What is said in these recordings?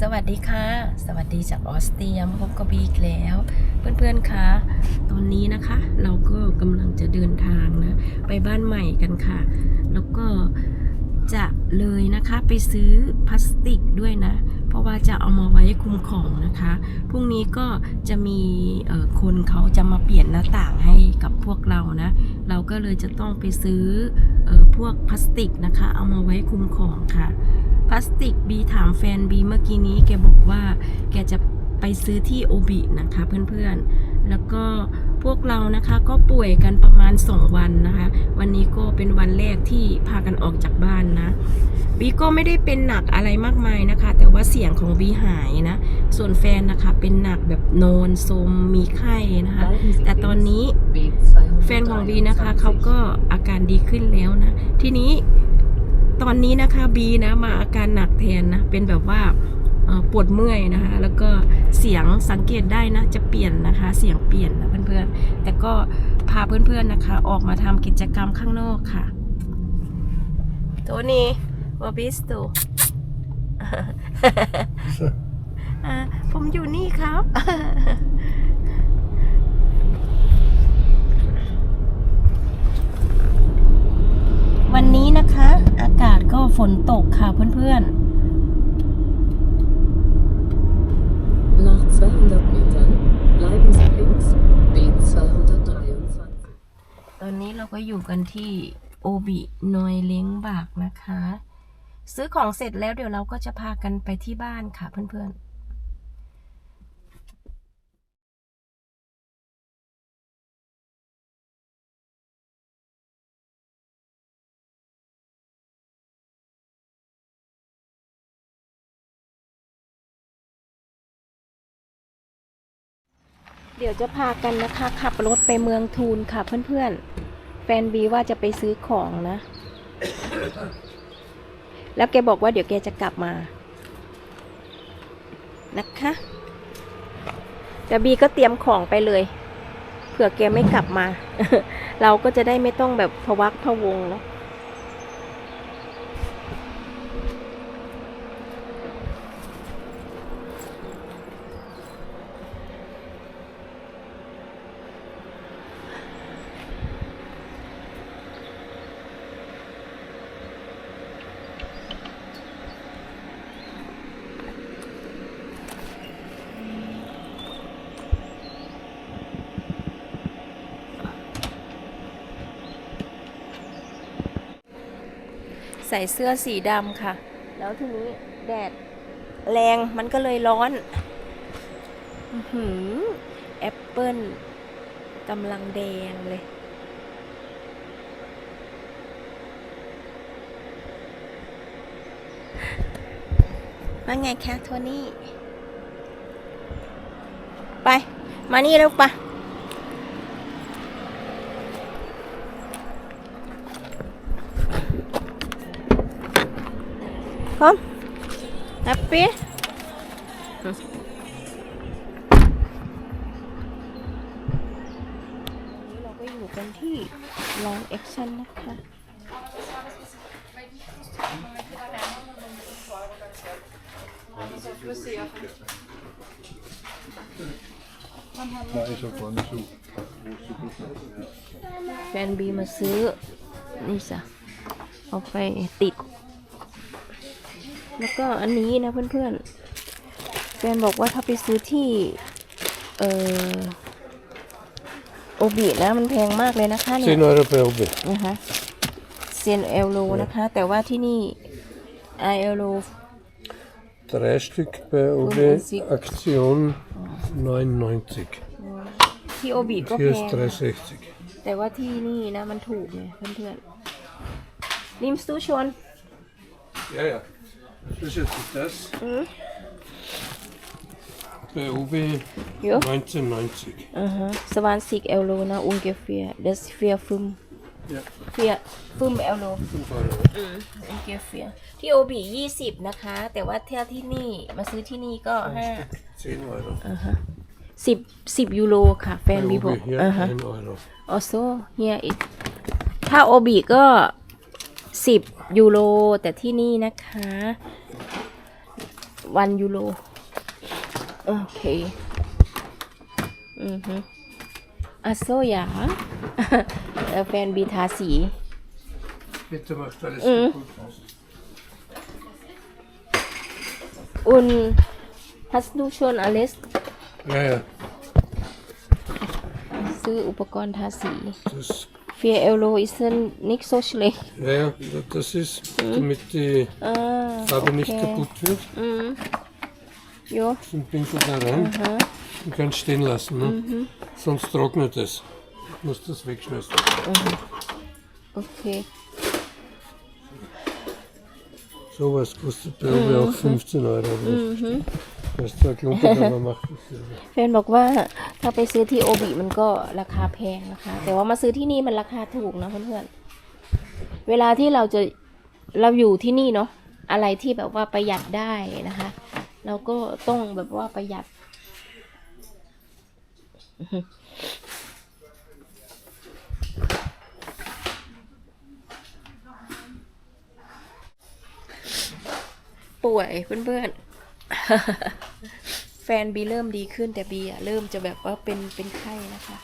สวัสดีค่ะ สวัสดีจากออสเตรียมาพบกับบีอีกแล้ว เพื่อนๆคะตอนนี้นะคะ เราก็กำลังจะเดินทางนะ ไปบ้านใหม่กันค่ะ แล้วก็จะเลยนะคะไปซื้อพลาสติกด้วยนะ เพราะว่าจะเอามาไว้คุมของนะคะพรุ่งนี้ก็จะมีคนเขาจะมาเปลี่ยนหน้าต่างให้กับพวกเรานะ เราก็เลยจะต้องไปซื้อออพวกพลาสติกนะคะ เอามาไว้คุมของค่ะ พลาสติกบีถามแฟนบีเมื่อกี้นี้แกบอกว่าแกจะไปซื้อที่โอบินะคะเพื่อนๆ แล้วก็พวกเรานะคะก็ป่วยกันประมาณ 2 วันนะคะ วันนี้ก็เป็นวันแรกที่พากันออกจากบ้านนะบีก็ไม่ได้เป็นหนักอะไรมากมายนะคะ แต่ว่าเสียงของบีหายนะ ส่วนแฟนนะคะเป็นหนักแบบนอนสมมีไข้นะคะ แต่ตอนนี้แฟนของบีนะคะเขาก็อาการดีขึ้นแล้วนะ ทีนี้ ตอนนี้นะคะบีนะมาอาการหนักแทนนะ เป็นแบบว่าเอ่อปวดเมื่อยนะคะ แล้วก็เสียงสังเกตได้นะ จะเปลี่ยนนะคะ เสียงเปลี่ยนนะเพื่อนๆ แต่ก็พาเพื่อนๆนะคะ ออกมาทำกิจกรรมข้างนอกค่ะโทนี่วอบิสตูอ่าผมอยู่นี่ครับ วันนี้นะคะ อากาศก็ ฝนตกค่ะเพื่อน Nach 200 Metern bleiben Sie links, biegen 223. ๆตอนนี้เราก็อยู่กันที่โอบินอยเล้งบากนะคะ ซื้อของเสร็จแล้วเดี๋ยวเราก็จะพากันไปที่บ้านค่ะเพื่อนๆ เดี๋ยวจะพากันนะคะขับรถไปเมืองทูนค่ะเพื่อนๆ แฟนบีว่าจะไปซื้อของนะ แล้วแกบอกว่าเดี๋ยวแกจะกลับมา นะคะ แต่บีก็เตรียมของไปเลย เผื่อแกไม่กลับมา เราก็จะได้ไม่ต้องแบบพวักพวงเนาะ ส่เสื้อสีดำค่ะ แล้วทีนี้แดดแรงมันก็เลยร้อนอือหือแอปเปิ้ลกำลังแดงเลย ว่าไงคะโทนี่ ไป มานี่แล้วปะ Happy? นี้เราก็อยู่กันที่ลองแอคชั่นนะคะ Dat is ook wel niet zo. แฟนบีมาซื้อ นี่จ้ะเอาไปติด แล้วก็อันนี้นะเพื่อนๆแฟนบอกว่าถ้าไปซื้อที่ เออโอบินะมันแพงมากเลยนะคะเนี่ย10 euro per hobby. นะคะเซียนเอลโลนะคะ แต่ว่าที่นี่ไอเอลโล Drei Stück per obie Aktion 99. ที่โอบิก็แพ Hier ง ist 360. แต่ว่าที่นี่นะมันถูกไงเพื่อนๆนิมสตูชน Ja, ja. Das ist jetzt das. Mhm. Per hobby Ja. 1990. อือฮะสวานซิกเอลโลนะอุงเกเฟียเดสเฟียฟึม Ja, เฟียฟึมเอลโล5 Euro. อืมอุงเกเฟียที่โอบิยี่สิบนะคะ แต่ว่าเที่ยวที่นี่มาซื้อที่นี่ก็ห้า 10 Euro. สิบสิบยูโรค่ะ แฟน Per บีบอก hobby hier อ่าฮะ 1 Euro. also here it ถ้าโอบิก็ สิบยูโร แต่ที่นี่นะคะ วันยูโร โอเค อือฮึอะโซยาเอ่อแฟนบีทาสี Bitte macht alles Mhm. gut aus. und hast du schon alles Ja, ja. ซื้ออุปกรณ์ทาสี Das, 4 Euro ist nicht so schlecht. Ja, ja das ist, hm. damit die ah, Farbe okay. nicht kaputt wird. Mhm. Ja. Den Pinsel da rein Aha. und kannst stehen lassen. Ne? Mhm. Sonst trocknet es. Ich muss das wegschmeißen. Mhm. Okay. Sowas kostet bei mhm. auch 15 Euro. Mhm. Das ist zwar klumpig, aber macht แฟนบอกว่าถ้าไปซื้อที่โอบิมันก็ราคาแพงนะคะ แต่ว่ามาซื้อที่นี่มันราคาถูกนะเพื่อนๆเวลาที่เราจะเราอยู่ที่นี่เนาะอะไรที่แบบว่าประหยัดได้นะคะ เราก็ต้องแบบว่าประหยัด ป่วยเพื่อนๆ แฟนบีเริ่มดีขึ้นแต่บีอะเริ่มจะแบบว่าเป็นเป็นไข้นะคะ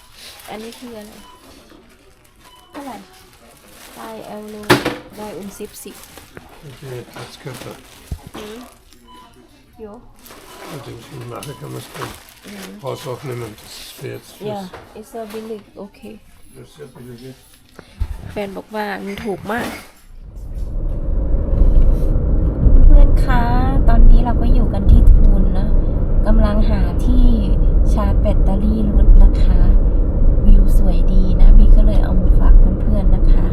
อันนี้คืออะไรเท่าไหร่ไตเอลโลได้อุนซิบสิบ Die Herzkörper. โย Und den- nachher kann man es beim Haus auch nehmen. Das ist für jetzt. fürs- อย่า it's a billig โอเค Das ist sehr billig. แฟนบอกว่ามันถูกมาก เพื่อนๆ คะ ตอนนี้เรา กันที่ทุนนะกำลังหาที่ชาร์จแบตเตอรี่รถนะคะ วิวสวยดีนะบีก็เลยเอามาฝากเพื่อนๆนะคะ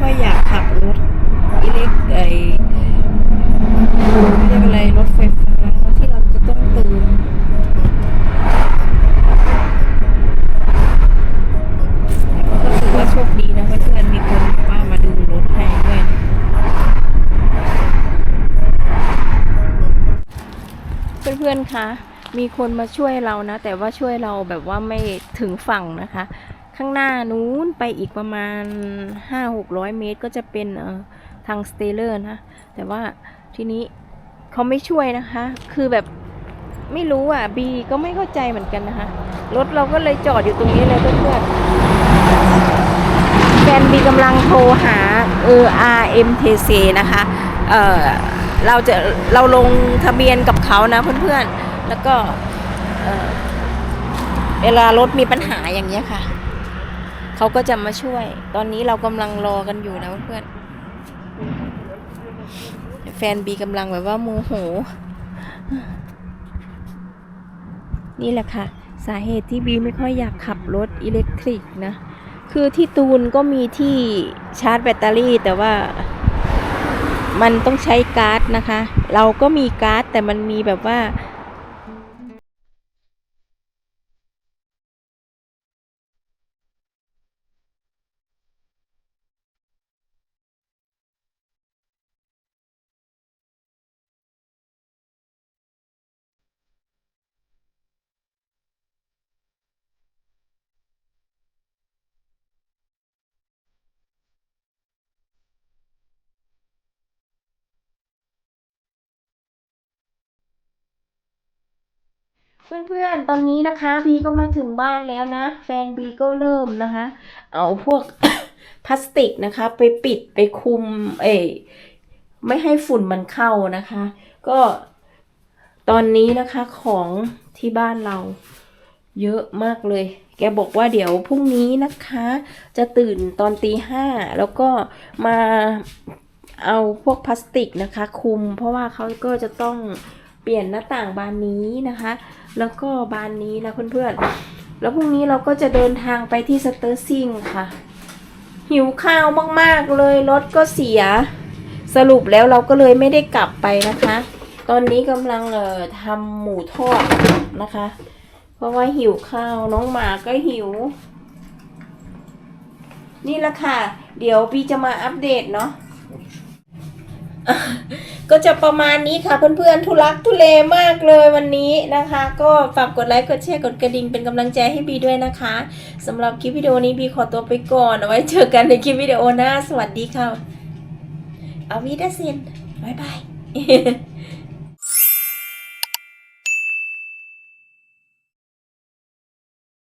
ค่อยอยากขับรถอิเล็กไอเรียกอะไรรถไฟฟ้าที่เราจะต้องเติมก็ถือว่าโชคดีนะเพื่อนๆมีคนว่ามาดูรถให้ด้วยเพื่อนๆคะมีคนมาช่วยเรานะ แต่ว่าช่วยเราแบบว่าไม่ถึงฝั่งนะคะ ข้างหน้านู้นไปอีกประมาณ 5-600 เมตรก็จะเป็นทางสเตเลอร์นะ แต่ว่าทีนี้เขาไม่ช่วยนะคะ คือแบบไม่รู้อะบีก็ไม่เข้าใจเหมือนกันนะคะ รถเราก็เลยจอดอยู่ตรงนี้เลยเพื่อนๆแฟนบีกำลังโทรหาเออ RMTC นะคะ เออเราจะเราลงทะเบียนกับเขานะเพื่อนๆ แล้วก็เวลารถมีปัญหาอย่างเงี้ยค่ะ เขาก็จะมาช่วย ตอนนี้เรากำลังรอกันอยู่นะเพื่อนแฟนบีกำลังแบบว่าโมโห นี่แหละค่ะ สาเหตุที่บีไม่ค่อยอยากขับรถอิเล็กทริกนะ คือที่ตูนก็มีที่ชาร์จแบตเตอรี่แต่ว่ามันต้องใช้การ์ดนะคะ เราก็มีการ์ดแต่มันมีแบบว่า เพื่อนๆ ตอนนี้นะคะบีก็มาถึงบ้านแล้วนะ แฟนบีก็เริ่มนะคะ เอาพวกพลาสติกนะคะ ไปปิดไปคุม เอยไม่ให้ฝุ่นมันเข้านะคะ ก็ตอนนี้นะคะของที่บ้านเราเยอะมากเลย แกบอกว่าเดี๋ยวพรุ่งนี้นะคะ จะตื่นตอนตีห้าแล้วก็มาเอาพวกพลาสติกนะคะ คุม เพราะว่าเขาก็จะต้องเปลี่ยนหน้าต่างบานนี้นะคะ แล้วก็บานนี้นะเพื่อนๆ แล้วพรุ่งนี้เราก็จะเดินทางไปที่สเตอร์ซิงค่ะ หิวข้าวมากๆเลยรถก็เสีย สรุปแล้วเราก็เลยไม่ได้กลับไปนะคะ ตอนนี้กำลังเอ่อทำหมูทอดนะคะ เพราะว่าหิวข้าวน้องหมาก็หิว นี่แหละค่ะ เดี๋ยวพี่จะมาอัปเดตเนาะ ก็จะประมาณนี้ค่ะเพื่อนๆทุลักทุเลมากเลยวันนี้นะคะ ก็ฝากกดไลค์กดแชร์กดกระดิ่งเป็นกำลังใจให้บีด้วยนะคะสำหรับคลิปวิดีโอนี้บีขอตัวไปก่อนเอาไว้เจอกันในคลิปวิดีโอหน้าสวัสดีค่ะเอาวีดาเซนบายบาย